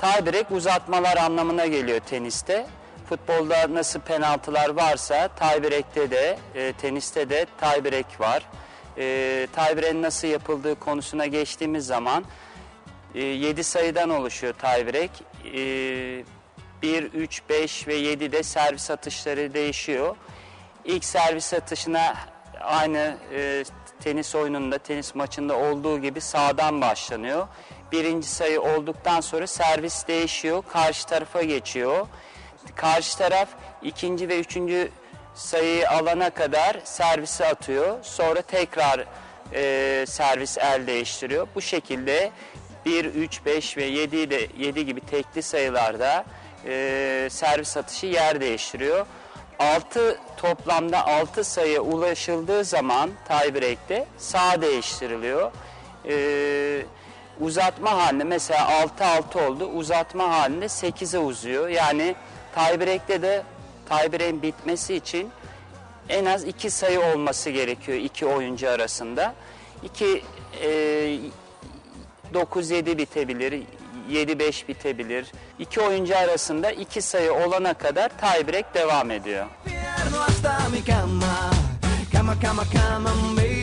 Tiebreak uzatmalar anlamına geliyor teniste. Futbolda nasıl penaltılar varsa tiebreak'te de, e, teniste de tiebreak var. E, tiebreak'in nasıl yapıldığı konusuna geçtiğimiz zaman 7 sayıdan oluşuyor tiebreak. E, 1, 3, 5 ve 7'de servis atışları değişiyor. İlk servis atışına aynı e, tenis oyununda, tenis maçında olduğu gibi sağdan başlanıyor. Birinci sayı olduktan sonra servis değişiyor, karşı tarafa geçiyor. Karşı taraf ikinci ve üçüncü sayıyı alana kadar servisi atıyor. Sonra tekrar e, servis el değiştiriyor. Bu şekilde 1, 3, 5 ve 7 de 7 gibi tekli sayılarda e, servis atışı yer değiştiriyor. 6 toplamda 6 sayı ulaşıldığı zaman tiebreak'te sağ değiştiriliyor. E, uzatma halinde mesela 6-6 oldu. Uzatma halinde 8'e uzuyor. Yani tiebreak'te de tiebreak'in bitmesi için en az 2 sayı olması gerekiyor iki oyuncu arasında. 2 9-7 bitebilir, 7-5 bitebilir. İki oyuncu arasında iki sayı olana kadar tiebreak devam ediyor. Hasta mi cama. Cama, cama, cama, baby.